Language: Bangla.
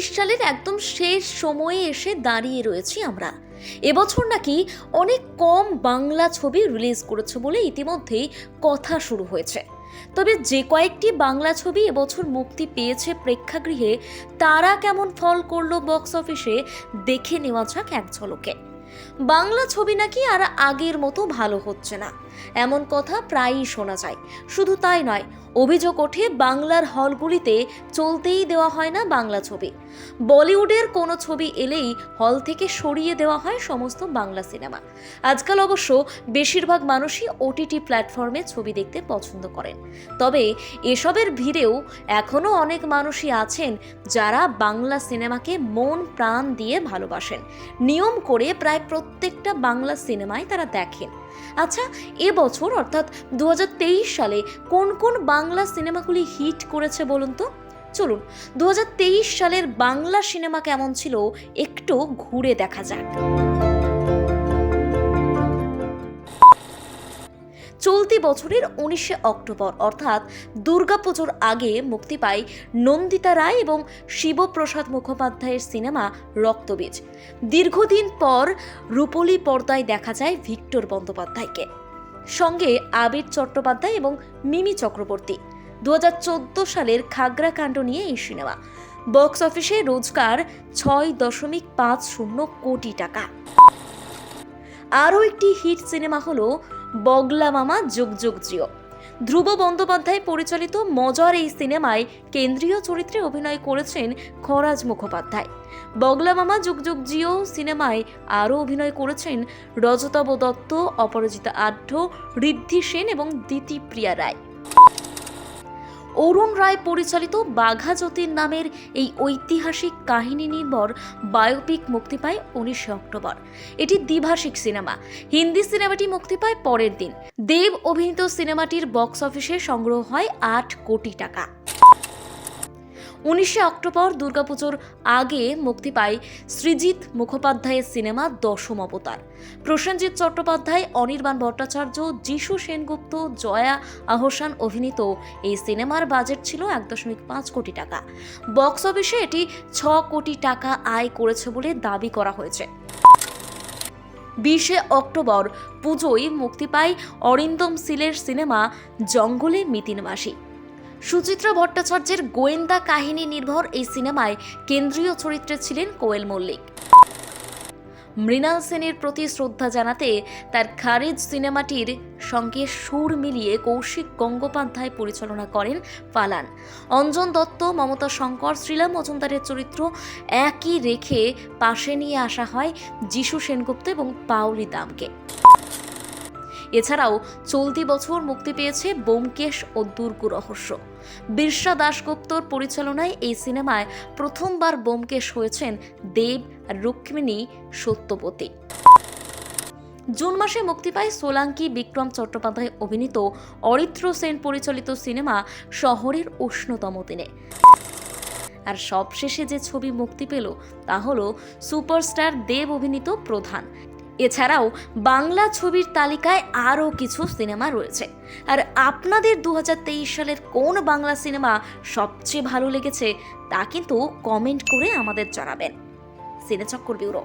সালের একদম শেষ সময়ে এসে দাঁড়িয়ে রয়েছি আমরা। এবছর নাকি অনেক কম বাংলা ছবি রিলিজ করেছে বলে ইতিমধ্যেই কথা শুরু হয়েছে। তবে যে কয়েকটি বাংলা ছবি এবছর মুক্তি পেয়েছে প্রেক্ষাগৃহে, তারা কেমন ফল করল বক্স অফিসে দেখে নেওয়া যাক এক ঝলকে। বাংলা ছবি নাকি আর আগের মতো ভালো হচ্ছে না। এমন কথা প্রায়ই শোনা যায়। শুধু তাই নয় অভিযোগ ওঠে, বাংলার হলগুলিতে চলতেই দেওয়া হয় না বাংলা ছবি। বলিউডের কোনো ছবি এলেই হল থেকে সরিয়ে দেওয়া হয় সমস্ত বাংলা সিনেমা। আজকাল অবশ্য বেশিরভাগ মানুষই ওটিটি প্ল্যাটফর্মে ছবি দেখতে পছন্দ করেন। তবে এসবের ভিড়েও এখনও অনেক মানুষই আছেন যারা বাংলা সিনেমাকে মন, প্রাণ দিয়ে ভালোবাসেন। নিয়ম করে প্রায় প্রত্যেকটা বাংলা সিনেমায় তারা দেখেন। আচ্ছা এবছর অর্থাৎ দু হাজার তেইশ সালে কোন কোন বাংলা সিনেমাগুলি হিট করেছে বলুন তো? চলুন দু হাজার তেইশ সালের বাংলা সিনেমা কেমন ছিল একটু ঘুরে দেখা যাক। চলতি বছরের উনিশে অক্টোবর, অর্থাৎ দুর্গাপুজোর আগে মুক্তি পায় নন্দিতা রায় এবং শিবপ্রসাদ মুখোপাধ্যায়ের সিনেমা রক্তবীজ। দীর্ঘদিন পর রূপলী পর্দায় দেখা যায় ভিক্টর বন্দ্যোপাধ্যায়কে। সঙ্গে আবির চট্টোপাধ্যায় এবং মিমি চক্রবর্তী। দু হাজার চোদ্দ সালের খাগড়া কাণ্ড নিয়ে এই সিনেমা। বক্স অফিসে রোজগার ছয় দশমিক পাঁচ শূন্য কোটি টাকা। আরও একটি হিট সিনেমা হলো বগলা মামা যুগ যুগ জিও। ধ্রুব বন্দ্যোপাধ্যায় পরিচালিত মজার এই সিনেমায় কেন্দ্রীয় চরিত্রে অভিনয় করেছেন খরাজ মুখোপাধ্যায়। বগলা মামা যুগ যুগ জিও সিনেমায় আরও অভিনয় করেছেন রজতাব দত্ত, অপরাজিতা আঢ্য ঋদ্ধি সেন এবং দিতিপ্রিয়া রায়। অরুণ রায় পরিচালিত বাঘা জ্যোতির নামের এই ঐতিহাসিক কাহিনী নির্ভর বায়োপিক মুক্তি পায় উনিশে অক্টোবর। এটি দ্বিভাষিক সিনেমা। হিন্দি সিনেমাটি মুক্তি পায় পরের দিন। দেব অভিনীত সিনেমাটির বক্স অফিসে সংগ্রহ হয় আট কোটি টাকা। উনিশে অক্টোবর দুর্গাপুজোর আগে মুক্তি পায় সৃজিৎ মুখোপাধ্যায়ের সিনেমা দশম অবতার। প্রসেনজিৎ চট্টোপাধ্যায়, অনির্বাণ ভট্টাচার্য, যিশু সেনগুপ্ত, জয়া আহসান অভিনীত এই সিনেমার বাজেট ছিল এক দশমিক পাঁচ কোটি টাকা। বক্স অফিসে এটি ছ কোটি টাকা আয় করেছে বলে দাবি করা হয়েছে। বিশে অক্টোবর পুজোয় মুক্তি পায় অরিন্দম সিলের সিনেমা জঙ্গলে মিতিন মাসি সুচিত্রা ভট্টাচার্যের গোয়েন্দা কাহিনী নির্ভর এই সিনেমায় কেন্দ্রীয় চরিত্রে ছিলেন কোয়েল মল্লিক। মৃণাল সেনের প্রতি শ্রদ্ধা জানাতে তার খারিজ সিনেমাটির সঙ্গে সুর মিলিয়ে কৌশিক গঙ্গোপাধ্যায় পরিচালনা করেন ফালান। অঞ্জন দত্ত, মমতা শঙ্কর, শ্রীলা মজুমদারের চরিত্র একই রেখে পাশে নিয়ে আসা হয় যিশু সেনগুপ্ত এবং পাউলি দামকে। এছাড়াও চলতি বছর মুক্তি পেয়েছে বোমকেশ ও দুর্গু রহস্য। বিরসা দাশগুপ্তর পরিচালনায় এই সিনেমায় প্রথমবার বোমকেশ হয়েছেন দেব, রুক্মিণী সত্যপতি জুন মাসে মুক্তি পায় সোলাঙ্কি বিক্রম চট্টোপাধ্যায় অভিনীত অরিত্র সেন পরিচালিত সিনেমা শহরের উষ্ণতম দিনে। আর সবশেষে যে ছবি মুক্তি পেল তা হলো সুপারস্টার দেব অভিনীত প্রধান। এছাড়াও বাংলা ছবির তালিকায় আরও কিছু সিনেমা রয়েছে। আর আপনাদের দু হাজার তেইশ সালের কোন বাংলা সিনেমা সবচেয়ে ভালো লেগেছে তা কিন্তু কমেন্ট করে আমাদের জানাবেন। সিনেচক্কর ব্যুরো।